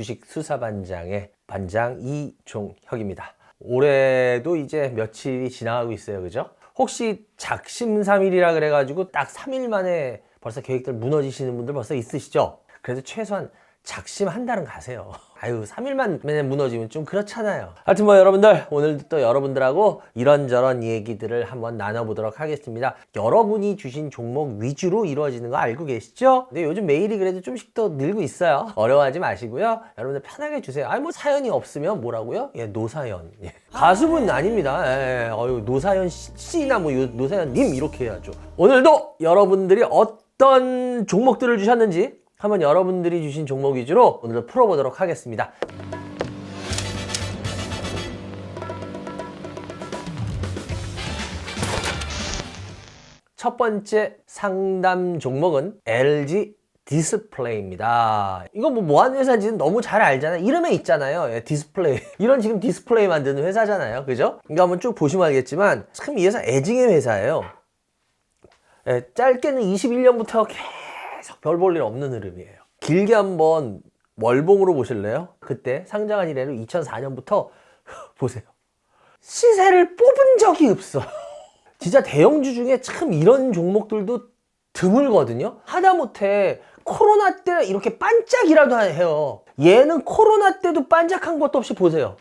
주식 수사반장의 반장 이종혁입니다. 올해도 이제 며칠이 지나가고 있어요. 그죠? 혹시 작심삼일이라 그래가지고 딱 3일 만에 벌써 계획들 무너지시는 분들 벌써 있으시죠? 그래도 최소한 작심 한 달은 가세요. 아유, 3일만 맨날 무너지면 좀 그렇잖아요. 하여튼 뭐 여러분들, 오늘도 또 여러분들하고 이런저런 얘기들을 한번 나눠보도록 하겠습니다. 여러분이 주신 종목 위주로 이루어지는 거 알고 계시죠? 근데 요즘 메일이 그래도 좀씩 더 늘고 있어요. 어려워하지 마시고요. 여러분들 편하게 주세요. 아니, 뭐 사연이 없으면 뭐라고요? 예, 노사연. 예. 가수분 아닙니다. 예, 어유 노사연 씨- 씨나 뭐 요- 노사연 님 이렇게 해야죠. 오늘도 여러분들이 어떤 종목들을 주셨는지 한번 여러분들이 주신 종목 위주로 오늘도 풀어보도록 하겠습니다. 첫 번째 상담 종목은 LG 디스플레이입니다. 이거 뭐 뭐 하는 회사인지는 너무 잘 알잖아요. 이름에 있잖아요. 예, 디스플레이. 이런 지금 디스플레이 만드는 회사잖아요. 그죠? 이거 한번 쭉 보시면 알겠지만 참 이 회사 애증의 회사예요. 예, 짧게는 21년부터 계속 별 볼 일 없는 흐름이에요. 길게 한번 월봉으로 보실래요? 그때 상장한 이래로 2004년부터 보세요. 시세를 뽑은 적이 없어. 진짜 대형주 중에 참 이런 종목들도 드물거든요. 하다못해 코로나 때 이렇게 반짝이라도 해요. 얘는 코로나 때도 반짝한 것도 없이 보세요.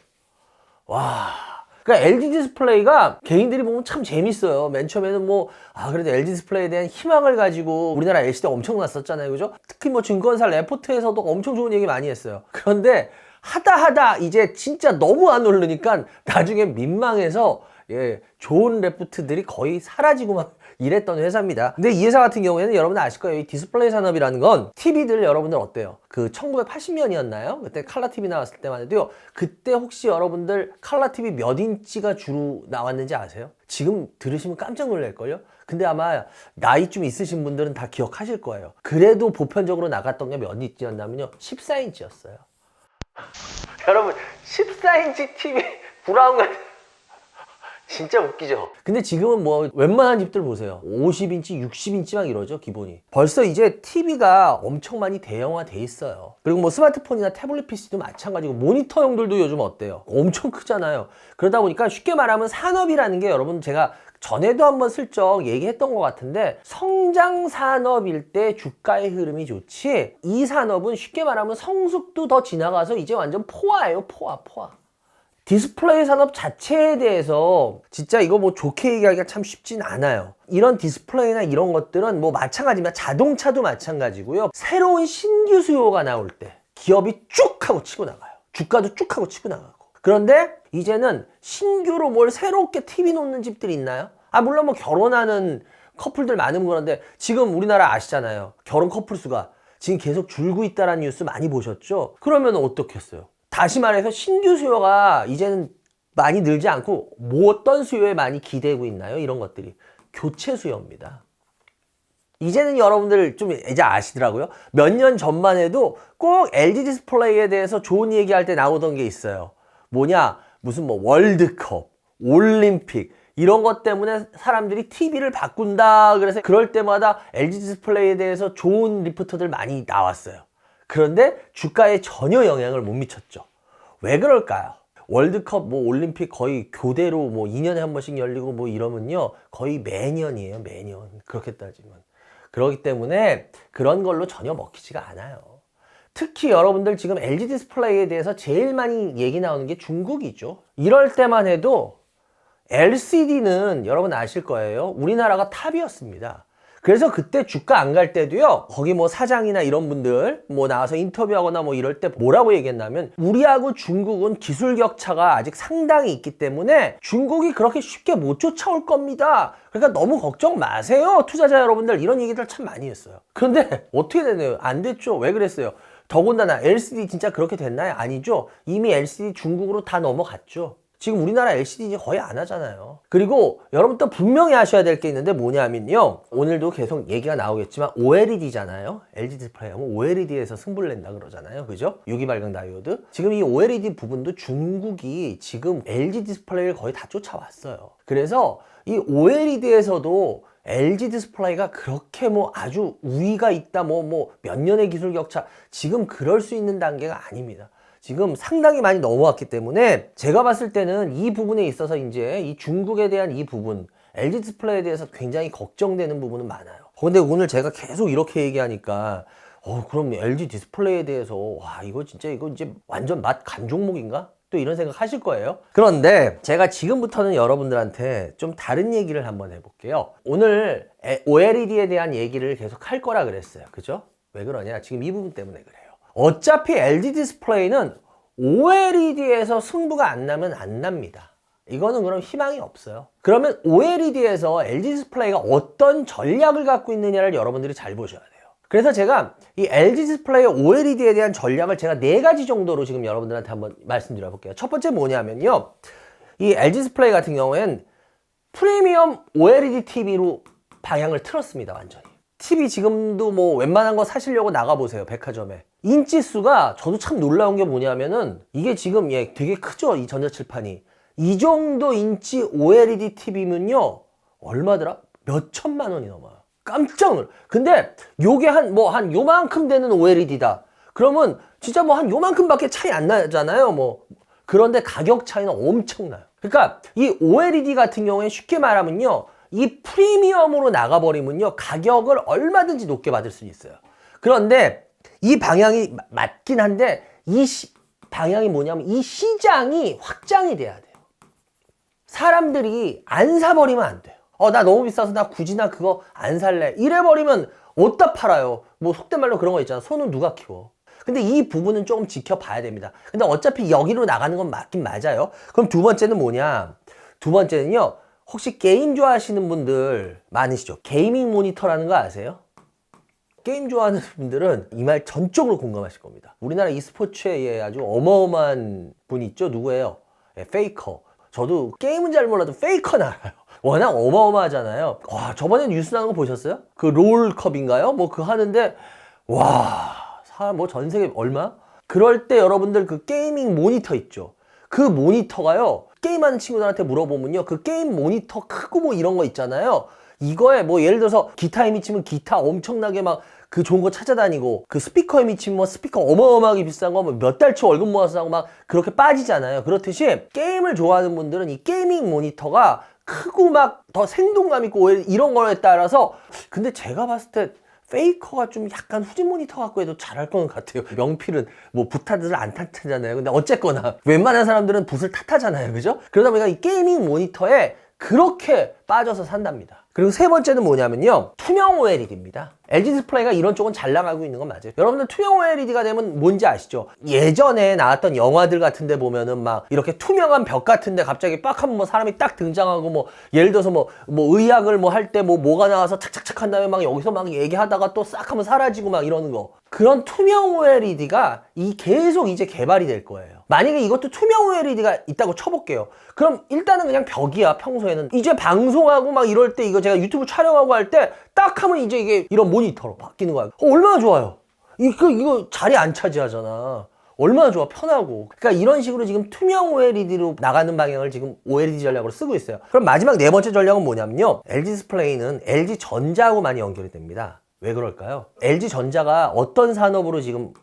와. 그러니까 LG 디스플레이가 개인들이 보면 참 재밌어요. 맨 처음에는 뭐, 아, 그래도 LG 디스플레이에 대한 희망을 가지고 우리나라 LCD 엄청 났었잖아요. 그죠? 특히 뭐 증권사 레포트에서도 엄청 좋은 얘기 많이 했어요. 그런데 하다 하다 이제 진짜 너무 안 오르니까 나중에 민망해서 예, 좋은 레포트들이 거의 사라지고 막 이랬던 회사입니다. 근데 이 회사 같은 경우에는 여러분들 아실 거예요. 이 디스플레이 산업이라는 건 TV들 여러분들 어때요? 그 1980년이었나요? 그때 칼라 TV 나왔을 때만 해도요. 그때 혹시 여러분들 칼라 TV 몇 인치가 주로 나왔는지 아세요? 지금 들으시면 깜짝 놀랄걸요? 근데 아마 나이 좀 있으신 분들은 다 기억하실 거예요. 그래도 보편적으로 나갔던 게 몇 인치였냐면요. 14인치였어요. 여러분 14인치 TV 브라운 같은 진짜 웃기죠. 근데 지금은 뭐 웬만한 집들 보세요. 50인치, 60인치 막 이러죠, 기본이. 벌써 이제 TV가 엄청 많이 대형화 돼 있어요. 그리고 뭐 스마트폰이나 태블릿 PC도 마찬가지고 모니터용들도 요즘 어때요? 엄청 크잖아요. 그러다 보니까 쉽게 말하면 산업이라는 게 여러분 제가 전에도 한번 슬쩍 얘기했던 것 같은데 성장 산업일 때 주가의 흐름이 좋지 이 산업은 쉽게 말하면 성숙도 더 지나가서 이제 완전 포화예요 포화 포화 디스플레이 산업 자체에 대해서 진짜 이거 뭐 좋게 얘기하기가 참 쉽진 않아요. 이런 디스플레이나 이런 것들은 뭐 마찬가지입니다. 자동차도 마찬가지고요. 새로운 신규 수요가 나올 때 기업이 쭉 하고 치고 나가요. 주가도 쭉 하고 치고 나가고. 그런데 이제는 신규로 뭘 새롭게 TV 놓는 집들이 있나요? 아, 물론 뭐 결혼하는 커플들 많으면 그런데 지금 우리나라 아시잖아요. 결혼 커플 수가 지금 계속 줄고 있다는 뉴스 많이 보셨죠? 그러면 어떻겠어요? 다시 말해서 신규 수요가 이제는 많이 늘지 않고 뭐 어떤 수요에 많이 기대고 있나요? 이런 것들이 교체 수요입니다. 이제는 여러분들 좀 이제 아시더라고요. 몇 년 전만 해도 꼭 LG 디스플레이에 대해서 좋은 얘기할 때 나오던 게 있어요. 뭐냐? 무슨 뭐 월드컵, 올림픽 이런 것 때문에 사람들이 TV를 바꾼다. 그래서 그럴 때마다 LG 디스플레이에 대해서 좋은 리포터들 많이 나왔어요. 그런데 주가에 전혀 영향을 못 미쳤죠. 왜 그럴까요? 월드컵, 뭐 올림픽 거의 교대로 뭐 2년에 한 번씩 열리고 뭐 이러면요. 거의 매년이에요, 매년. 그렇게 따지면. 그렇기 때문에 그런 걸로 전혀 먹히지가 않아요. 특히 여러분들 지금 LG 디스플레이에 대해서 제일 많이 얘기 나오는 게 중국이죠. 이럴 때만 해도 LCD는 여러분 아실 거예요. 우리나라가 탑이었습니다. 그래서 그때 주가 안 갈 때도요, 거기 뭐 사장이나 이런 분들 뭐 나와서 인터뷰하거나 뭐 이럴 때 뭐라고 얘기했냐면, 우리하고 중국은 기술 격차가 아직 상당히 있기 때문에 중국이 그렇게 쉽게 못 쫓아올 겁니다. 그러니까 너무 걱정 마세요. 투자자 여러분들 이런 얘기들 참 많이 했어요. 그런데 어떻게 되나요? 안 됐죠. 왜 그랬어요? 더군다나 LCD 진짜 그렇게 됐나요? 아니죠. 이미 LCD 중국으로 다 넘어갔죠. 지금 우리나라 LCD 이제 거의 안 하잖아요. 그리고 여러분 또 분명히 아셔야 될 게 있는데 뭐냐면요. 오늘도 계속 얘기가 나오겠지만 OLED잖아요. LG 디스플레이 하면 OLED에서 승부를 낸다 그러잖아요. 그죠? 유기 발광 다이오드. 지금 이 OLED 부분도 중국이 지금 LG 디스플레이를 거의 다 쫓아왔어요. 그래서 이 OLED에서도 LG 디스플레이가 그렇게 뭐 아주 우위가 있다 뭐 뭐 몇 년의 기술 격차 지금 그럴 수 있는 단계가 아닙니다. 지금 상당히 많이 넘어왔기 때문에 제가 봤을 때는 이 부분에 있어서 이제 이 중국에 대한 이 부분 LG 디스플레이에 대해서 굉장히 걱정되는 부분은 많아요. 근데 오늘 제가 계속 이렇게 얘기하니까 어 그럼 LG 디스플레이에 대해서 와 이거 진짜 이거 이제 완전 맛간 종목인가? 또 이런 생각 하실 거예요. 그런데 제가 지금부터는 여러분들한테 좀 다른 얘기를 한번 해볼게요. 오늘 OLED에 대한 얘기를 계속 할 거라 그랬어요. 그죠? 왜 그러냐? 지금 이 부분 때문에 그래요. 어차피 LG 디스플레이는 OLED에서 승부가 안 나면 안 납니다. 이거는 그럼 희망이 없어요. 그러면 OLED에서 LG 디스플레이가 어떤 전략을 갖고 있느냐를 여러분들이 잘 보셔야 돼요. 그래서 제가 이 LG 디스플레이 OLED에 대한 전략을 제가 네 가지 정도로 지금 여러분들한테 한번 말씀드려 볼게요. 첫 번째 뭐냐면요. 이 LG 디스플레이 같은 경우엔 프리미엄 OLED TV로 방향을 틀었습니다, 완전히. TV 지금도 뭐 웬만한 거 사시려고 나가보세요, 백화점에. 인치 수가 저도 참 놀라운 게 뭐냐면은 이게 지금 예, 되게 크죠, 이 전자칠판이. 이 정도 인치 OLED TV면요, 얼마더라? 몇 천만 원이 넘어요. 깜짝 놀. 근데 요게 한 뭐 한 요만큼 되는 OLED다. 그러면 진짜 뭐 한 요만큼밖에 차이 안 나잖아요. 뭐 그런데 가격 차이는 엄청나요. 그러니까 이 OLED 같은 경우에 쉽게 말하면요. 이 프리미엄으로 나가버리면요. 가격을 얼마든지 높게 받을 수 있어요. 그런데 이 방향이 마- 맞긴 한데 이 시- 방향이 뭐냐면 이 시장이 확장이 돼야 돼요. 사람들이 안 사버리면 안 돼요. 어, 나 너무 비싸서 나 굳이 나 그거 안 살래. 이래버리면 어디다 팔아요? 뭐 속된 말로 그런 거 있잖아. 손은 누가 키워? 근데 이 부분은 조금 지켜봐야 됩니다. 근데 어차피 여기로 나가는 건 맞긴 맞아요. 그럼 두 번째는 뭐냐? 두 번째는요. 혹시 게임 좋아하시는 분들 많으시죠? 게이밍 모니터라는 거 아세요? 게임 좋아하는 분들은 이 말 전적으로 공감하실 겁니다. 우리나라 e스포츠에 예, 아주 어마어마한 분이 있죠. 누구예요? 예, 페이커. 저도 게임은 잘 몰라도 페이커는 알아요. 워낙 어마어마하잖아요. 와, 저번에 뉴스 나온 거 보셨어요? 그 롤컵인가요? 뭐 그 하는데 와, 사람 뭐 전 세계 얼마? 그럴 때 여러분들 그 게이밍 모니터 있죠. 그 모니터가요. 게임하는 친구들한테 물어보면요. 그 게임 모니터 크고 뭐 이런 거 있잖아요. 이거에 뭐 예를 들어서 기타에 미치면 기타 엄청나게 막 그 좋은 거 찾아다니고 그 스피커에 미치면 뭐 스피커 어마어마하게 비싼 거뭐몇 달치 월급 모아서 사고 막 그렇게 빠지잖아요. 그렇듯이 게임을 좋아하는 분들은 이 게이밍 모니터가 크고 막 더 생동감 있고 이런 거에 따라서 근데 제가 봤을 때 페이커가 좀 약간 후진 모니터 갖고 해도 잘할 것 같아요. 명필은 뭐 붓타들을 안 탓하잖아요. 근데 어쨌거나 웬만한 사람들은 붓을 탓하잖아요. 그죠? 그러다 보니까 이 게이밍 모니터에 그렇게 빠져서 산답니다. 그리고 세 번째는 뭐냐면요. 투명 OLED입니다. LG 디스플레이가 이런 쪽은 잘 나가고 있는 건 맞아요. 여러분들 투명 OLED가 되면 뭔지 아시죠? 예전에 나왔던 영화들 같은데 보면은 막 이렇게 투명한 벽 같은데 갑자기 빡 하면 뭐 사람이 딱 등장하고 뭐 예를 들어서 뭐, 뭐 의학을 뭐 할 때 뭐 뭐가 나와서 착착착 한 다음에 막 여기서 막 얘기하다가 또 싹 하면 사라지고 막 이러는 거. 그런 투명 OLED가 이 계속 이제 개발이 될 거예요. 만약에 이것도 투명 OLED가 있다고 쳐볼게요. 그럼 일단은 그냥 벽이야 평소에는 이제 방송하고 막 이럴 때 이거 제가 유튜브 촬영하고 할 때 딱 하면 이제 이게 이런 모니터로 바뀌는 거야. 어, 얼마나 좋아요. 이거 이거 자리 안 차지하잖아. 얼마나 좋아 편하고 그러니까 이런 식으로 지금 투명 OLED로 나가는 방향을 지금 OLED 전략으로 쓰고 있어요 그럼 마지막 네 번째 전략은 뭐냐면요 LG 디스플레이는 LG 전자하고 많이 연결이 됩니다 왜 그럴까요? LG 전자가 어떤 산업으로 지금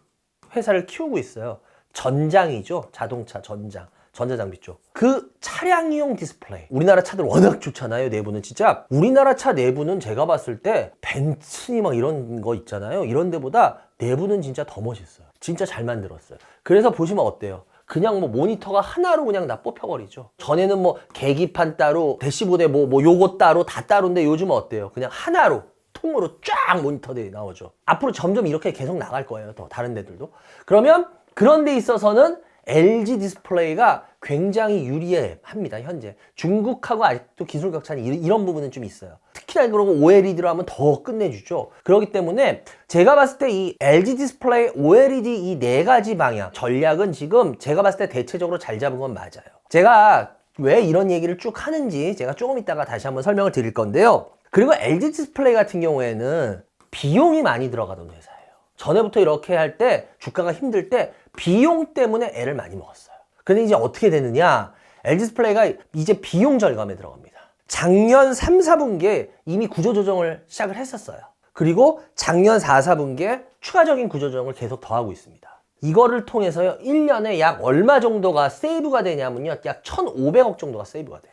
회사를 키우고 있어요 전장이죠 자동차 전장 전자장비 쪽. 그 차량용 디스플레이. 우리나라 차들 워낙 좋잖아요, 내부는. 진짜 우리나라 차 내부는 제가 봤을 때 벤츠니 막 이런 거 있잖아요. 이런 데보다 내부는 진짜 더 멋있어요. 진짜 잘 만들었어요. 그래서 보시면 어때요? 그냥 뭐 모니터가 하나로 그냥 다 뽑혀버리죠. 전에는 뭐 계기판 따로, 대시보드 뭐, 뭐 요거 따로, 다 따로인데 요즘은 어때요? 그냥 하나로. 통으로 쫙 모니터들이 나오죠. 앞으로 점점 이렇게 계속 나갈 거예요. 더 다른 데들도. 그러면 그런 데 있어서는 LG 디스플레이가 굉장히 유리합니다 현재 중국하고 아직도 기술 격차는 이- 이런 부분은 좀 있어요 특히나 그러고 OLED로 하면 더 끝내주죠 그렇기 때문에 제가 봤을 때 이 LG 디스플레이 OLED 이 네 가지 방향 전략은 지금 제가 봤을 때 대체적으로 잘 잡은 건 맞아요 제가 왜 이런 얘기를 쭉 하는지 제가 조금 이따가 다시 한번 설명을 드릴 건데요 그리고 LG 디스플레이 같은 경우에는 비용이 많이 들어가던 회사예요 전에부터 이렇게 할 때 주가가 힘들 때 비용 때문에 애를 많이 먹었어요. 근데 이제 어떻게 되느냐? LG 디스플레이가 이제 비용 절감에 들어갑니다. 작년 3, 4분기에 이미 구조조정을 시작을 했었어요. 그리고 작년 4, 4분기에 추가적인 구조조정을 계속 더하고 있습니다. 이거를 통해서요, 1년에 약 얼마 정도가 세이브가 되냐면요, 약 1,500억 정도가 세이브가 돼요.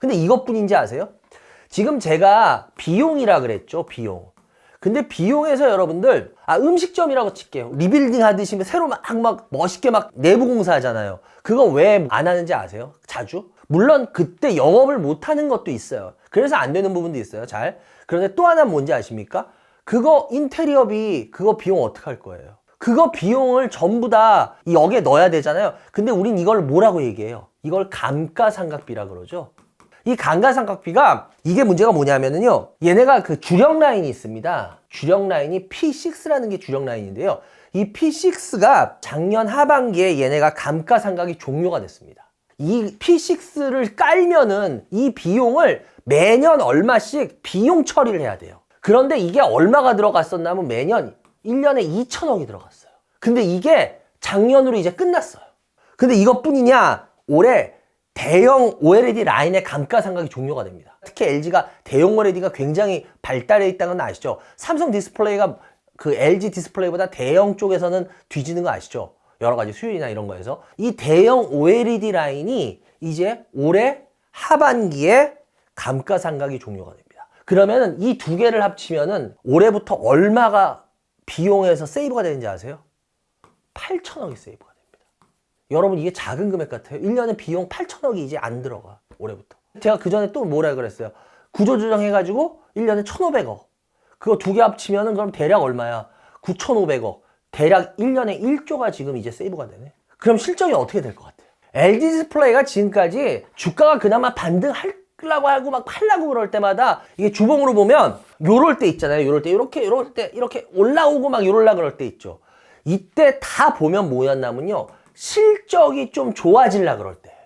근데 이것뿐인지 아세요? 지금 제가 비용이라 그랬죠, 비용. 근데 비용에서 여러분들 아 음식점이라고 칠게요. 리빌딩 하듯이 새로 막 막 멋있게 막 내부 공사하잖아요. 그거 왜 안 하는지 아세요? 자주? 물론 그때 영업을 못 하는 것도 있어요. 그래서 안 되는 부분도 있어요 잘. 그런데 또 하나 뭔지 아십니까? 그거 인테리어비 그거 비용 어떻게 할 거예요? 그거 비용을 전부 다이 역에 넣어야 되잖아요. 근데 우린 이걸 뭐라고 얘기해요? 이걸 감가상각비라 그러죠 이 감가상각비가 이게 문제가 뭐냐면은요. 얘네가 그 주력 라인이 있습니다. 주력 라인이 P6라는 게 주력 라인인데요. 이 P6가 작년 하반기에 얘네가 감가상각이 종료가 됐습니다. 이 P6를 깔면은 이 비용을 매년 얼마씩 비용 처리를 해야 돼요. 그런데 이게 얼마가 들어갔었냐면 매년 1년에 2천억이 들어갔어요. 근데 이게 작년으로 이제 끝났어요. 근데 이것뿐이냐? 올해 대형 OLED 라인의 감가상각이 종료가 됩니다. 특히 LG가 대형 OLED가 굉장히 발달해 있다는 건 아시죠? 삼성 디스플레이가 그 LG 디스플레이보다 대형 쪽에서는 뒤지는 거 아시죠? 여러 가지 수율이나 이런 거에서 이 대형 OLED 라인이 이제 올해 하반기에 감가상각이 종료가 됩니다. 그러면은 이 두 개를 합치면은 올해부터 얼마가 비용에서 세이브가 되는지 아세요? 8천억이 세이브가. 여러분 이게 작은 금액 같아요. 1년에 비용 8천억이 이제 안 들어가. 올해부터. 제가 그 전에 또 뭐라 그랬어요. 구조조정 해가지고 1년에 1,500억. 그거 두 개 합치면 은 그럼 대략 얼마야? 9,500억. 대략 1년에 1조가 지금 이제 세이브가 되네. 그럼 실적이 어떻게 될 것 같아요? LG 디스플레이가 지금까지 주가가 그나마 반등하려고 하고 막 팔라고 그럴 때마다 이게 주봉으로 보면 요럴 때 있잖아요. 요럴 때 이렇게 요럴 때 이렇게 올라오고 막 요럴라 그럴 때 있죠. 이때 다 보면 뭐였냐면요. 실적이 좀 좋아질라 그럴 때예요.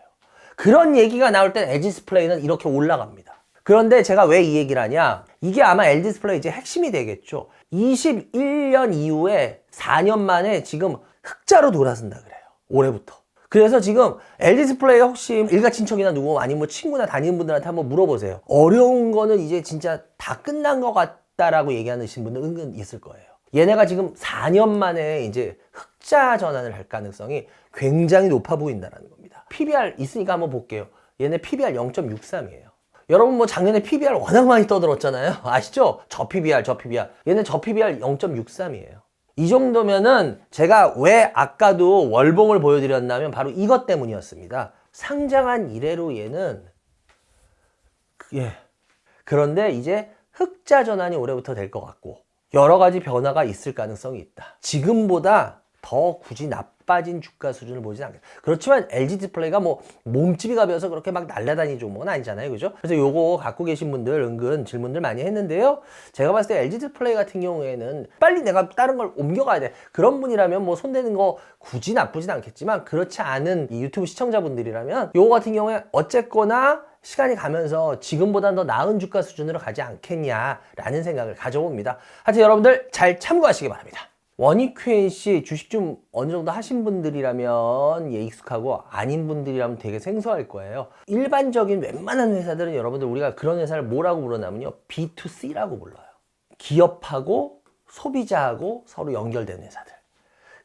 그런 얘기가 나올 땐 LG 디스플레이는 이렇게 올라갑니다. 그런데 제가 왜 이 얘기를 하냐? 이게 아마 LG 디스플레이 이제 핵심이 되겠죠. 21년 이후에 4년 만에 지금 흑자로 돌아선다 그래요. 올해부터. 그래서 지금 LG 디스플레이 혹시 일가 친척이나 누구 아니면 뭐 친구나 다니는 분들한테 한번 물어보세요. 어려운 거는 이제 진짜 다 끝난 것 같다라고 얘기하시는 분들 은근 있을 거예요. 얘네가 지금 4년 만에 이제 흑 자 전환을 할 가능성이 굉장히 높아 보인다는 겁니다. PBR 있으니까 한번 볼게요. 얘네 PBR 0.63이에요. 여러분 뭐 작년에 PBR 워낙 많이 떠들었잖아요. 아시죠? 저 PBR, 저 PBR. 얘는 저 PBR 0.63이에요. 이 정도면은 제가 왜 아까도 월봉을 보여드렸냐면 바로 이것 때문이었습니다. 상장한 이래로 얘는 예. 그런데 이제 흑자 전환이 올해부터 될 것 같고 여러 가지 변화가 있을 가능성이 있다. 지금보다 더 굳이 나빠진 주가 수준을 보진 않겠다. 그렇지만 LG 디스플레이가 뭐 몸집이 가벼워서 그렇게 막 날라다니는 종목은 아니잖아요. 그죠? 그래서 요거 갖고 계신 분들 은근 질문들 많이 했는데요. 제가 봤을 때 LG 디스플레이 같은 경우에는 빨리 내가 다른 걸 옮겨가야 돼. 그런 분이라면 뭐 손대는 거 굳이 나쁘진 않겠지만 그렇지 않은 이 유튜브 시청자분들이라면 요거 같은 경우에 어쨌거나 시간이 가면서 지금보다 더 나은 주가 수준으로 가지 않겠냐라는 생각을 가져봅니다. 하여튼 여러분들 잘 참고하시기 바랍니다. 원익 QNC 주식 좀 어느 정도 하신 분들이라면 예, 익숙하고 아닌 분들이라면 되게 생소할 거예요. 일반적인 웬만한 회사들은 여러분들 우리가 그런 회사를 뭐라고 부르냐면요. B2C라고 불러요. 기업하고 소비자하고 서로 연결된 회사들.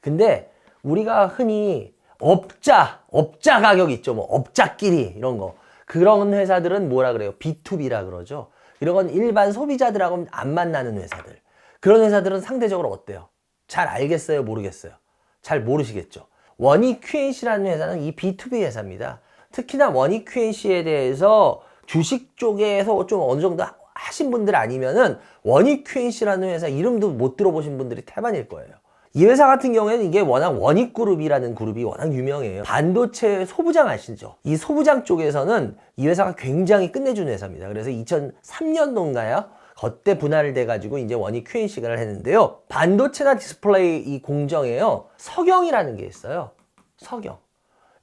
근데 우리가 흔히 업자, 업자 가격 있죠. 뭐 업자끼리 이런 거. 그런 회사들은 뭐라 그래요? B2B라 그러죠. 이런 건 일반 소비자들하고는 안 만나는 회사들. 그런 회사들은 상대적으로 어때요? 잘 알겠어요? 모르겠어요? 잘 모르시겠죠? 원익 QNC라는 회사는 이 B2B 회사입니다. 특히나 원익 QNC에 대해서 주식 쪽에서 좀 어느 정도 하신 분들 아니면은 원익 QNC라는 회사 이름도 못 들어보신 분들이 태반일 거예요. 이 회사 같은 경우에는 이게 워낙 원익그룹이라는 그룹이 워낙 유명해요. 반도체 소부장 아시죠? 이 소부장 쪽에서는 이 회사가 굉장히 끝내준 회사입니다. 그래서 2003년도인가요? 그때 분할을 돼가지고 이제 원익 QNC가 했는데요. 반도체나 디스플레이 이 공정에요. 석영이라는 게 있어요. 석영.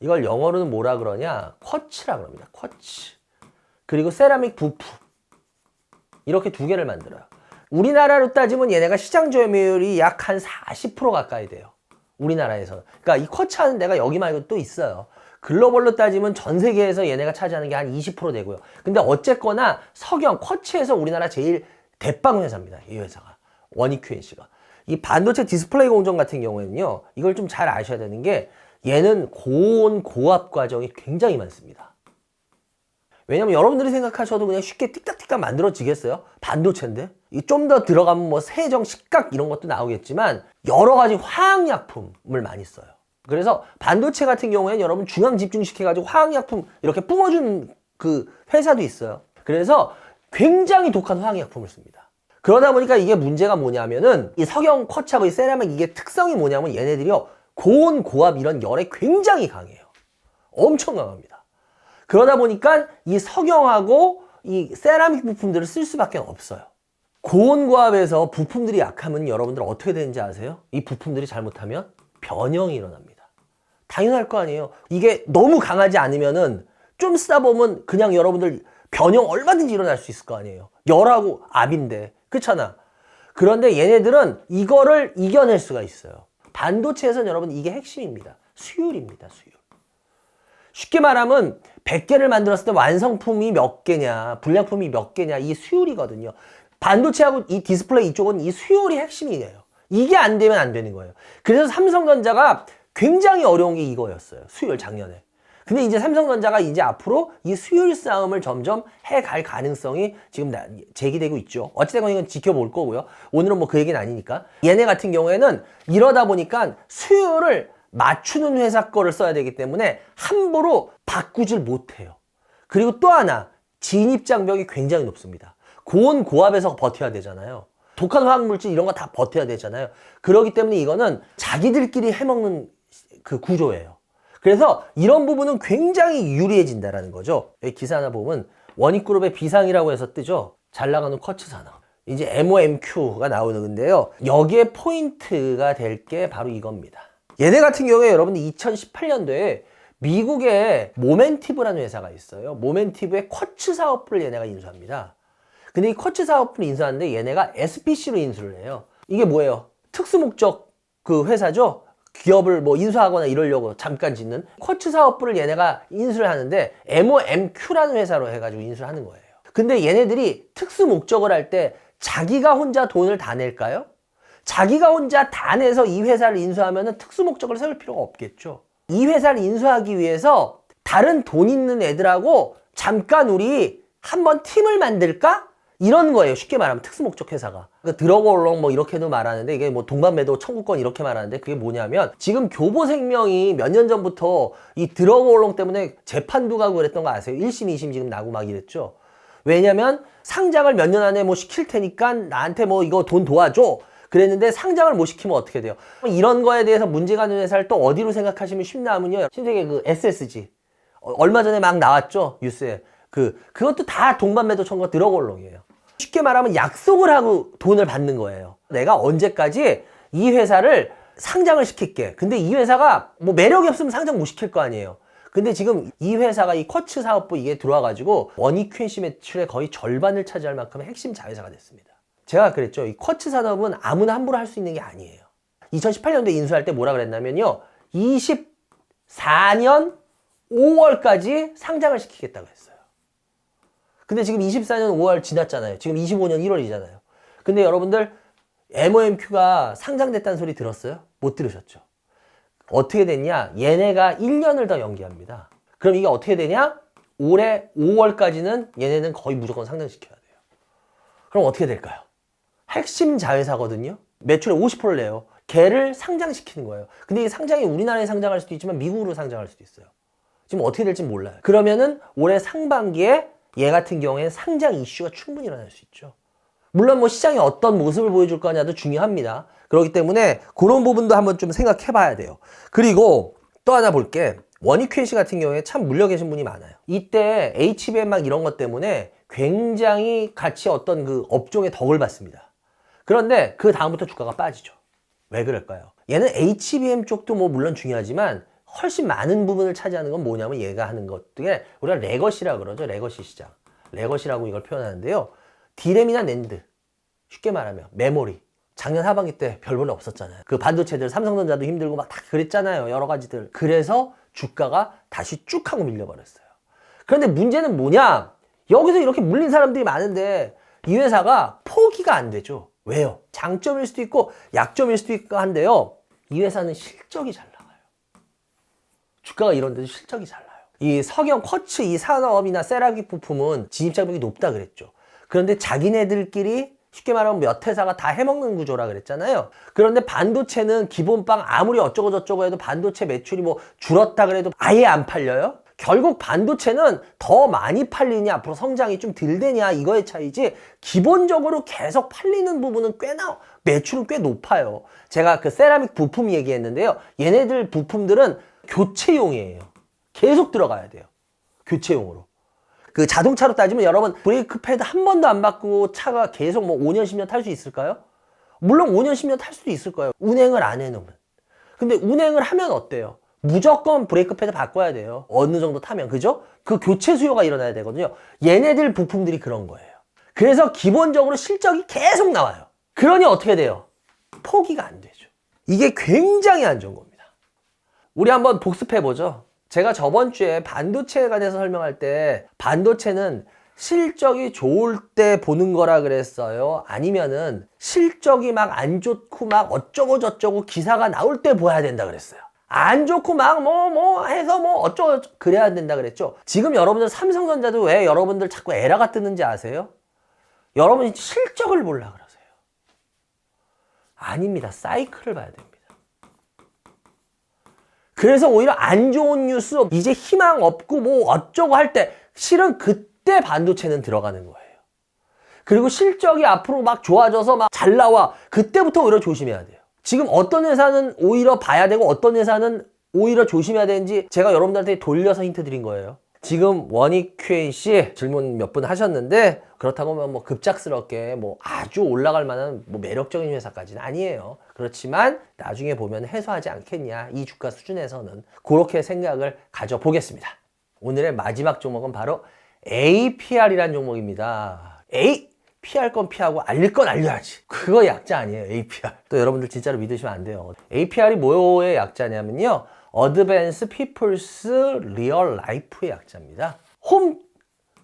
이걸 영어로는 뭐라 그러냐? 쿼츠라 그럽니다. 쿼츠. 그리고 세라믹 부프. 이렇게 두 개를 만들어요. 우리나라로 따지면 얘네가 시장 점유율이 약 한 40% 가까이 돼요. 우리나라에서는. 그러니까 이 쿼츠 하는 데가 여기 말고 또 있어요. 글로벌로 따지면 전 세계에서 얘네가 차지하는 게 한 20% 되고요. 근데 어쨌거나 석영, 쿼츠에서 우리나라 제일 대빵 회사입니다. 이 회사가. 원익 QNC가. 이 반도체 디스플레이 공정 같은 경우에는요. 이걸 좀 잘 아셔야 되는 게 얘는 고온 고압 과정이 굉장히 많습니다. 왜냐면 여러분들이 생각하셔도 그냥 쉽게 틱딱틱딱 만들어지겠어요? 반도체인데? 좀 더 들어가면 뭐 세정, 식각 이런 것도 나오겠지만 여러 가지 화학약품을 많이 써요. 그래서 반도체 같은 경우에는 여러분 중앙 집중시켜가지고 화학약품 이렇게 뿜어주는 그 회사도 있어요. 그래서 굉장히 독한 화학약품을 씁니다. 그러다 보니까 이게 문제가 뭐냐면은 이 석영, 쿼츠하고 이 세라믹 이게 특성이 뭐냐면 얘네들이요 고온, 고압 이런 열에 굉장히 강해요. 엄청 강합니다. 그러다 보니까 이 석영하고 이 세라믹 부품들을 쓸 수밖에 없어요. 고온 고압에서 부품들이 약하면 여러분들 어떻게 되는지 아세요? 이 부품들이 잘못하면 변형이 일어납니다. 당연할 거 아니에요. 이게 너무 강하지 않으면은 좀 쓰다 보면 그냥 여러분들 변형 얼마든지 일어날 수 있을 거 아니에요. 열하고 압인데. 그렇잖아. 그런데 얘네들은 이거를 이겨낼 수가 있어요. 반도체에서는 여러분 이게 핵심입니다. 수율입니다. 수율. 쉽게 말하면 100개를 만들었을 때 완성품이 몇 개냐, 불량품이 몇 개냐, 이 수율이거든요. 반도체하고 이 디스플레이 이쪽은 이 수율이 핵심이에요. 이게 안 되면 안 되는 거예요. 그래서 삼성전자가 굉장히 어려운 게 이거였어요. 수율 작년에. 근데 이제 삼성전자가 이제 앞으로 이 수율 싸움을 점점 해갈 가능성이 지금 나- 제기되고 있죠. 어찌됐건 이건 지켜볼 거고요. 오늘은 뭐 그 얘기는 아니니까. 얘네 같은 경우에는 이러다 보니까 수율을 맞추는 회사 거를 써야 되기 때문에 함부로 바꾸질 못해요. 그리고 또 하나 진입 장벽이 굉장히 높습니다. 고온 고압에서 버텨야 되잖아요. 독한 화학 물질 이런 거 다 버텨야 되잖아요. 그렇기 때문에 이거는 자기들끼리 해먹는 그 구조예요. 그래서 이런 부분은 굉장히 유리해진다라는 거죠. 기사 하나 보면 원익그룹의 비상이라고 해서 뜨죠. 잘 나가는 쿼츠 산업. 이제 MOMQ가 나오는데요. 여기에 포인트가 될 게 바로 이겁니다. 얘네 같은 경우에 여러분들 2018년도에 미국의 모멘티브라는 회사가 있어요. 모멘티브의 쿼츠 사업부를 얘네가 인수합니다. 근데 이 쿼츠 사업부를 인수하는데 얘네가 SPC로 인수를 해요. 이게 뭐예요? 특수 목적 그 회사죠. 기업을 뭐 인수하거나 이러려고 잠깐 짓는 쿼츠 사업부를 얘네가 인수를 하는데 MOMQ라는 회사로 해가지고 인수를 하는 거예요. 근데 얘네들이 특수 목적을 할 때 자기가 혼자 돈을 다 낼까요? 자기가 혼자 다 내서 이 회사를 인수하면 특수 목적을 세울 필요가 없겠죠. 이 회사를 인수하기 위해서 다른 돈 있는 애들하고 잠깐 우리 한번 팀을 만들까? 이런 거예요. 쉽게 말하면 특수 목적 회사가. 그 드러골롱 뭐 이렇게도 말하는데 이게 뭐 동반매도 청구권 이렇게 말하는데 그게 뭐냐면 지금 교보생명이 몇 년 전부터 이 드러골롱 때문에 재판도 가고 그랬던 거 아세요? 1심, 2심 지금 나고 막 이랬죠. 왜냐면 상장을 몇 년 안에 뭐 시킬 테니까 나한테 뭐 이거 돈 도와줘. 그랬는데 상장을 못 시키면 어떻게 돼요? 이런 거에 대해서 문제가 되는 회사를 또 어디로 생각하시면 쉽냐면요. 신세계 그 SSG. 어, 얼마 전에 막 나왔죠. 뉴스에. 그, 그것도 다 동반매도 청구가 드러골롱이에요. 쉽게 말하면 약속을 하고 돈을 받는 거예요. 내가 언제까지 이 회사를 상장을 시킬게. 근데 이 회사가 뭐 매력이 없으면 상장 못 시킬 거 아니에요. 근데 지금 이 회사가 이 쿼츠 사업부 이게 들어와가지고 원익 QNC 매출의 거의 절반을 차지할 만큼의 핵심 자회사가 됐습니다. 제가 그랬죠. 이 쿼츠 산업은 아무나 함부로 할 수 있는 게 아니에요. 2018년도에 인수할 때 뭐라 그랬냐면요. 24년 5월까지 상장을 시키겠다고 했어요. 근데 지금 24년 5월 지났잖아요. 지금 25년 1월이잖아요. 근데 여러분들 MOMQ가 상장됐다는 소리 들었어요? 못 들으셨죠? 어떻게 됐냐? 얘네가 1년을 더 연기합니다. 그럼 이게 어떻게 되냐? 올해 5월까지는 얘네는 거의 무조건 상장시켜야 돼요. 그럼 어떻게 될까요? 핵심 자회사거든요. 매출의 50%를 내요. 걔를 상장시키는 거예요. 근데 이 상장이 우리나라에 상장할 수도 있지만 미국으로 상장할 수도 있어요. 지금 어떻게 될지 몰라요. 그러면은 올해 상반기에 얘 같은 경우에는 상장 이슈가 충분히 일어날 수 있죠. 물론 뭐 시장이 어떤 모습을 보여줄 거냐도 중요합니다. 그렇기 때문에 그런 부분도 한번 좀 생각해 봐야 돼요. 그리고 또 하나 볼게. 원익회시 같은 경우에 참 물려 계신 분이 많아요. 이때 HBM 막 이런 것 때문에 굉장히 같이 어떤 그 업종의 덕을 받습니다. 그런데 그 다음부터 주가가 빠지죠. 왜 그럴까요? 얘는 HBM 쪽도 뭐 물론 중요하지만 훨씬 많은 부분을 차지하는 건 뭐냐면 얘가 하는 것 중에 우리가 레거시라 그러죠. 레거시 시장. 레거시라고 이걸 표현하는데요. 디램이나 낸드. 쉽게 말하면 메모리. 작년 하반기 때 별볼일 없었잖아요. 그 반도체들 삼성전자도 힘들고 막 다 그랬잖아요. 여러 가지들. 그래서 주가가 다시 쭉 하고 밀려버렸어요. 그런데 문제는 뭐냐? 여기서 이렇게 물린 사람들이 많은데 이 회사가 포기가 안 되죠. 왜요? 장점일 수도 있고 약점일 수도 있고 한데요. 이 회사는 실적이 잘. 주가가 이런데도 실적이 잘 나요. 이 석영 쿼츠 이 산업이나 세라믹 부품은 진입장벽이 높다 그랬죠. 그런데 자기네들끼리 쉽게 말하면 몇 회사가 다 해먹는 구조라 그랬잖아요. 그런데 반도체는 기본빵 아무리 어쩌고 저쩌고 해도 반도체 매출이 뭐 줄었다 그래도 아예 안 팔려요. 결국 반도체는 더 많이 팔리냐 앞으로 성장이 좀 덜 되냐 이거의 차이지 기본적으로 계속 팔리는 부분은 꽤나 매출은 꽤 높아요. 제가 그 세라믹 부품 얘기했는데요. 얘네들 부품들은 교체용이에요. 계속 들어가야 돼요. 교체용으로. 그 자동차로 따지면 여러분 브레이크 패드 한 번도 안 바꾸고 차가 계속 뭐 5년 10년 탈 수 있을까요? 물론 5년 10년 탈 수도 있을 거예요. 운행을 안 해놓으면. 근데 운행을 하면 어때요? 무조건 브레이크 패드 바꿔야 돼요. 어느 정도 타면 그죠? 그 교체 수요가 일어나야 되거든요. 얘네들 부품들이 그런 거예요. 그래서 기본적으로 실적이 계속 나와요. 그러니 어떻게 돼요? 포기가 안 되죠. 이게 굉장히 안 좋은 겁니다. 우리 한번 복습해 보죠. 제가 저번 주에 반도체에 관해서 설명할 때 반도체는 실적이 좋을 때 보는 거라 그랬어요. 아니면은 실적이 막 안 좋고 막 어쩌고 저쩌고 기사가 나올 때 봐야 된다 그랬어요. 안 좋고 막뭐뭐 해서 뭐 어쩌고 그래야 된다 그랬죠. 지금 여러분들 삼성전자도 왜 여러분들 자꾸 에러가 뜨는지 아세요? 여러분이 실적을 몰라 그러세요. 아닙니다. 사이클을 봐야 됩니다. 그래서 오히려 안 좋은 뉴스, 이제 희망 없고 뭐 어쩌고 할 때, 실은 그때 반도체는 들어가는 거예요. 그리고 실적이 앞으로 막 좋아져서 막 잘 나와. 그때부터 오히려 조심해야 돼요. 지금 어떤 회사는 오히려 봐야 되고 어떤 회사는 오히려 조심해야 되는지 제가 여러분들한테 돌려서 힌트 드린 거예요. 지금 원익 QNC 질문 몇 분 하셨는데 그렇다고 하면 뭐 급작스럽게 뭐 아주 올라갈 만한 뭐 매력적인 회사까지는 아니에요. 그렇지만 나중에 보면 해소하지 않겠냐 이 주가 수준에서는 그렇게 생각을 가져보겠습니다. 오늘의 마지막 종목은 바로 APR이라는 종목입니다. A 피할 건 피하고 알릴 건 알려야지. 그거 약자 아니에요, APR. 또 여러분들 진짜로 믿으시면 안 돼요. APR이 뭐의 약자냐면요. Advanced People's Real Life의 약자입니다. 홈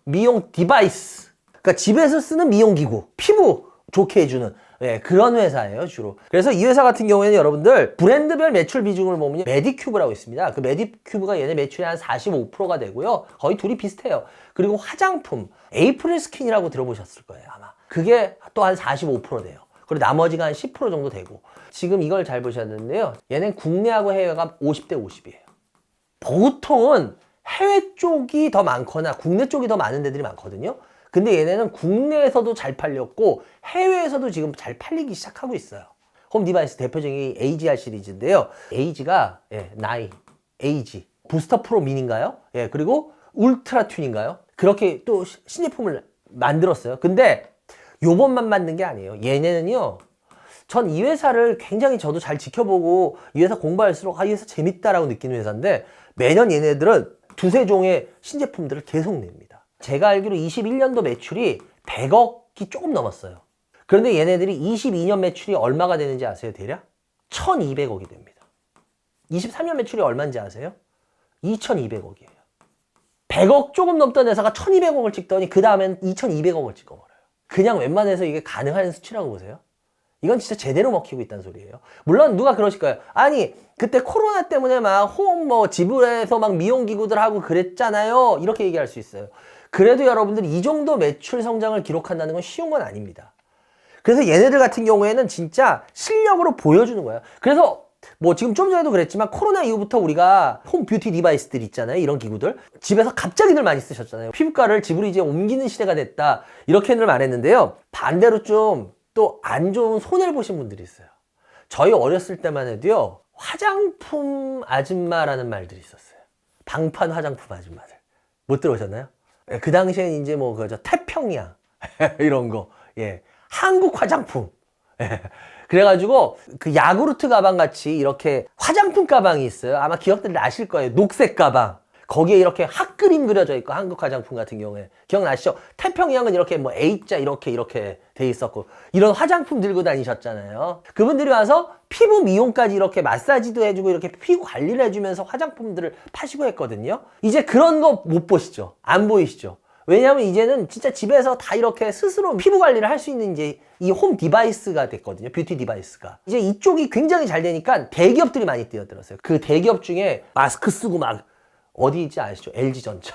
미용 디바이스. 그러니까 집에서 쓰는 미용 기구, 피부 좋게 해주는 예, 그런 회사예요, 주로. 그래서 이 회사 같은 경우에는 여러분들 브랜드별 매출 비중을 보면 메디큐브라고 있습니다. 그 메디큐브가 얘네 매출이 한 45%가 되고요. 거의 둘이 비슷해요. 그리고 화장품, 에이프릴 스킨이라고 들어보셨을 거예요, 아마. 그게 또 한 45% 돼요. 그리고 나머지가 한 10% 정도 되고. 지금 이걸 잘 보셔야 되는데요. 얘는 국내하고 해외가 50대 50이에요. 보통은 해외 쪽이 더 많거나 국내 쪽이 더 많은 데들이 많거든요. 근데 얘네는 국내에서도 잘 팔렸고 해외에서도 지금 잘 팔리기 시작하고 있어요. 홈 디바이스 대표적인 AGR 시리즈인데요. AG가 예, 나이, AG, 부스터 프로 미니인가요? 예, 그리고 울트라 튠인가요? 그렇게 또 시- 신제품을 만들었어요. 근데 요번만 만든 게 아니에요. 얘네는요. 전 이 회사를 굉장히 저도 잘 지켜보고 이 회사 공부할수록 아, 이 회사 재밌다라고 느끼는 회사인데 매년 얘네들은 두세 종의 신제품들을 계속 냅니다. 제가 알기로 21년도 매출이 100억이 조금 넘었어요. 그런데 얘네들이 22년 매출이 얼마가 되는지 아세요, 대략? 1200억이 됩니다. 23년 매출이 얼마인지 아세요? 2200억이에요. 100억 조금 넘던 회사가 1200억을 찍더니 그 다음엔 2200억을 찍어버려요. 그냥 웬만해서 이게 가능한 수치라고 보세요. 이건 진짜 제대로 먹히고 있다는 소리예요. 물론 누가 그러실 거예요. 아니 그때 코로나 때문에 막홈뭐 지불해서 막 미용 기구들 하고 그랬잖아요. 이렇게 얘기할 수 있어요. 그래도 여러분들 이 정도 매출 성장을 기록한다는 건 쉬운 건 아닙니다. 그래서 얘네들 같은 경우에는 진짜 실력으로 보여주는 거예요. 그래서 뭐 지금 좀 전에도 그랬지만 코로나 이후부터 우리가 홈 뷰티 디바이스들 있잖아요. 이런 기구들. 집에서 갑자기들 많이 쓰셨잖아요. 피부과를 집으로 이제 옮기는 시대가 됐다. 이렇게들 말했는데요. 반대로 좀 또 안 좋은 손해를 보신 분들이 있어요. 저희 어렸을 때만 해도요. 화장품 아줌마라는 말들이 있었어요. 방판 화장품 아줌마들. 못 들어오셨나요? 예, 그 당시엔 이제 뭐 그저 태평양 이런 거. 예. 한국 화장품. 예. 그래가지고 그 야구르트 가방 같이 이렇게 화장품 가방이 있어요. 아마 기억들 나실 거예요. 녹색 가방. 거기에 이렇게 핫그림 그려져 있고 한국 화장품 같은 경우에 기억나시죠? 태평양은 이렇게 뭐 A자 이렇게 이렇게 돼 있었고 이런 화장품 들고 다니셨잖아요. 그분들이 와서 피부 미용까지 이렇게 마사지도 해주고 이렇게 피부 관리를 해주면서 화장품들을 파시고 했거든요. 이제 그런 거 못 보시죠? 안 보이시죠? 왜냐하면 이제는 진짜 집에서 다 이렇게 스스로 피부 관리를 할 수 있는 이제 이 홈 디바이스가 됐거든요. 뷰티 디바이스가. 이제 이쪽이 굉장히 잘 되니까 대기업들이 많이 뛰어들었어요. 그 대기업 중에 마스크 쓰고 막 어디인지 아시죠? LG전자.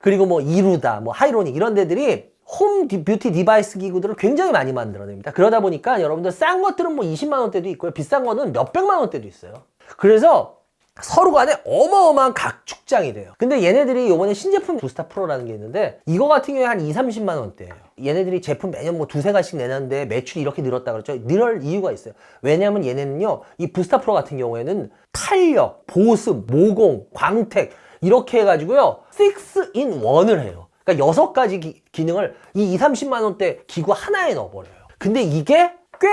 그리고 뭐 이루다, 뭐 하이로닉 이런 데들이 홈 디- 뷰티 디바이스 기구들을 굉장히 많이 만들어냅니다. 그러다 보니까 여러분들 싼 것들은 뭐 20만 원대도 있고요. 비싼 거는 몇백만 원대도 있어요. 그래서 서로 간에 어마어마한 각축장이 돼요. 근데 얘네들이 요번에 신제품 부스타 프로라는 게 있는데 이거 같은 경우에 한 2, 30만 원대예요. 얘네들이 제품 매년 뭐 두세 가지씩 내는데 매출이 이렇게 늘었다 그랬죠. 늘을 이유가 있어요. 왜냐면 얘네는요. 이 부스타 프로 같은 경우에는 탄력, 보습, 모공, 광택 이렇게 해가지고요. 6 in 1을 해요. 그러니까 여섯 가지 기, 기능을 이 2, 30만 원대 기구 하나에 넣어버려요. 근데 이게 꽤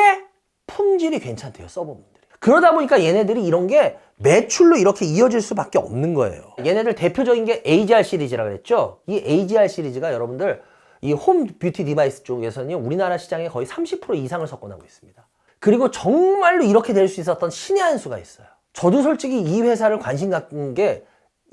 품질이 괜찮대요. 서버분들이. 그러다 보니까 얘네들이 이런 게 매출로 이렇게 이어질 수밖에 없는 거예요. 얘네들 대표적인 게 AGR 시리즈라고 그랬죠. 이 AGR 시리즈가 여러분들 이 홈 뷰티 디바이스 쪽에서는 우리나라 시장에 거의 30% 이상을 석권하고 있습니다. 그리고 정말로 이렇게 될 수 있었던 신의 한 수가 있어요. 저도 솔직히 이 회사를 관심 갖는 게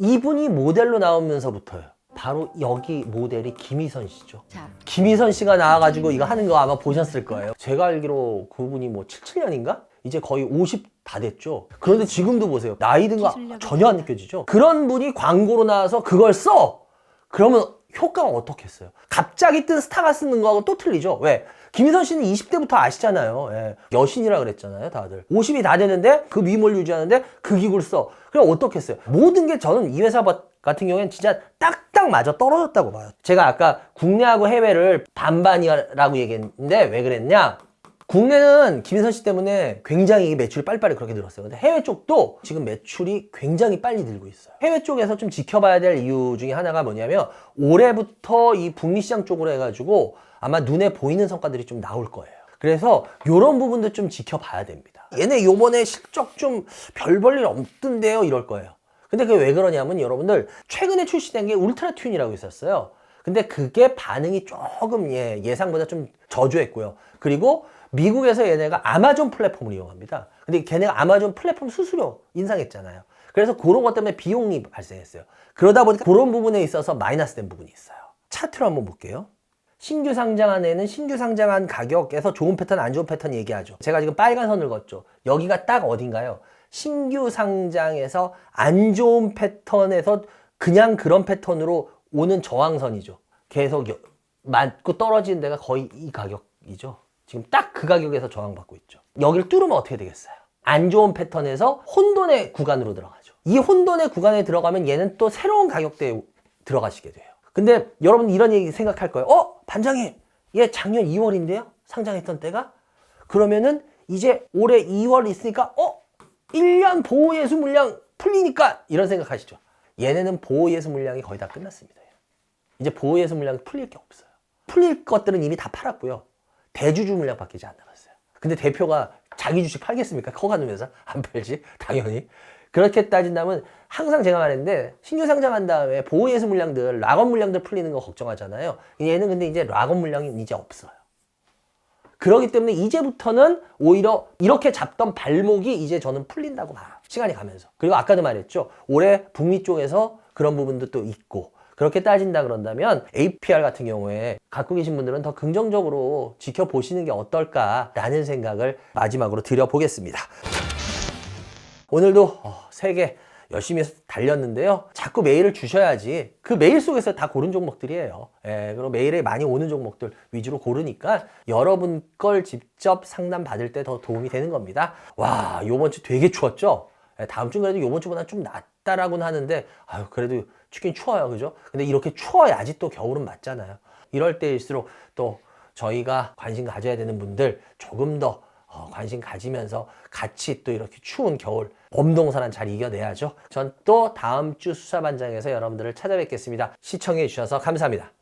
이분이 모델로 나오면서부터요. 바로 여기 모델이 김희선 씨죠. 자, 김희선 씨가 나와가지고 이거 하는 거 아마 보셨을 거예요. 제가 알기로 그분이 뭐 77년인가? 이제 거의 50 다 됐죠. 그런데 지금도 보세요. 나이 든거 기술력이 전혀 안 느껴지죠. 그런 분이 광고로 나와서 그걸 써! 그러면 효과가 어떻겠어요? 갑자기 뜬 스타가 쓰는 거하고 또 틀리죠. 왜? 김희선 씨는 20대부터 아시잖아요. 예. 여신이라 그랬잖아요, 다들. 50이 다 되는데 그 미모를 유지하는데 그 기구를 써. 그럼 어떻겠어요? 모든 게 저는 이 회사 바- 같은 경우에는 진짜 딱딱 맞아 떨어졌다고 봐요. 제가 아까 국내하고 해외를 반반이라고 얘기했는데 왜 그랬냐? 국내는 김희선 씨 때문에 굉장히 매출이 빨리빨리 그렇게 늘었어요. 근데 해외 쪽도 지금 매출이 굉장히 빨리 늘고 있어요. 해외 쪽에서 좀 지켜봐야 될 이유 중에 하나가 뭐냐면 올해부터 이 북미 시장 쪽으로 해가지고 아마 눈에 보이는 성과들이 좀 나올 거예요. 그래서 이런 부분도 좀 지켜봐야 됩니다. 얘네 요번에 실적 좀 별 볼일 없던데요 이럴 거예요. 근데 그게 왜 그러냐면 여러분들 최근에 출시된 게 울트라 튠이라고 있었어요. 근데 그게 반응이 조금 예, 예상보다 좀 저조했고요. 그리고 미국에서 얘네가 아마존 플랫폼을 이용합니다. 근데 걔네가 아마존 플랫폼 수수료 인상했잖아요. 그래서 그런 것 때문에 비용이 발생했어요. 그러다 보니까 그런 부분에 있어서 마이너스 된 부분이 있어요. 차트로 한번 볼게요. 신규 상장한 애는 신규 상장한 가격에서 좋은 패턴, 안 좋은 패턴 얘기하죠. 제가 지금 빨간 선을 걷죠. 여기가 딱 어딘가요? 신규 상장에서 안 좋은 패턴에서 그냥 그런 패턴으로 오는 저항선이죠. 계속 여- 맞고 떨어지는 데가 거의 이 가격이죠. 지금 딱 그 가격에서 저항받고 있죠. 여기를 뚫으면 어떻게 되겠어요? 안 좋은 패턴에서 혼돈의 구간으로 들어가죠. 이 혼돈의 구간에 들어가면 얘는 또 새로운 가격대에 들어가시게 돼요. 근데 여러분 이런 얘기 생각할 거예요. 어? 반장님, 얘 작년 2월인데요? 상장했던 때가? 그러면은 이제 올해 2월 있으니까 어? 1년 보호예수 물량 풀리니까 이런 생각하시죠. 얘네는 보호예수 물량이 거의 다 끝났습니다. 이제 보호예수 물량 풀릴 게 없어요. 풀릴 것들은 이미 다 팔았고요. 대주주 이제 안 남았어요. 근데 대표가 자기 주식 팔겠습니까? 커가는 회사? 안 팔지? 당연히. 그렇게 따진다면 항상 제가 말했는데 신규 상장한 다음에 보호예수 물량들, 락업 물량들 풀리는 거 걱정하잖아요. 얘는 근데 이제 락업 물량이 이제 없어요. 그렇기 때문에 이제부터는 오히려 이렇게 잡던 발목이 이제 저는 풀린다고 봐요. 시간이 가면서. 그리고 아까도 말했죠. 올해 북미 쪽에서 그런 부분도 또 있고. 그렇게 따진다 그런다면 APR 같은 경우에 갖고 계신 분들은 더 긍정적으로 지켜보시는 게 어떨까라는 생각을 마지막으로 드려보겠습니다. 오늘도 어, 세개 열심히 해서 달렸는데요. 자꾸 메일을 주셔야지 그 메일 속에서 다 고른 종목들이에요. 예, 그리고 메일에 많이 오는 종목들 위주로 고르니까 여러분 걸 직접 상담 받을 때 더 도움이 되는 겁니다. 와, 요번 주 되게 추웠죠? 예, 다음 주 그래도 요번 주보다 좀 낫다라고는 하는데 아유, 그래도 춥긴 추워요. 그죠? 근데 이렇게 추워야지 또 겨울은 맞잖아요. 이럴 때일수록 또 저희가 관심 가져야 되는 분들 조금 더 어, 관심 가지면서 같이 또 이렇게 추운 겨울 엄동선한 잘 이겨내야죠. 전 또 다음 주 수사반장에서 여러분들을 찾아뵙겠습니다. 시청해 주셔서 감사합니다.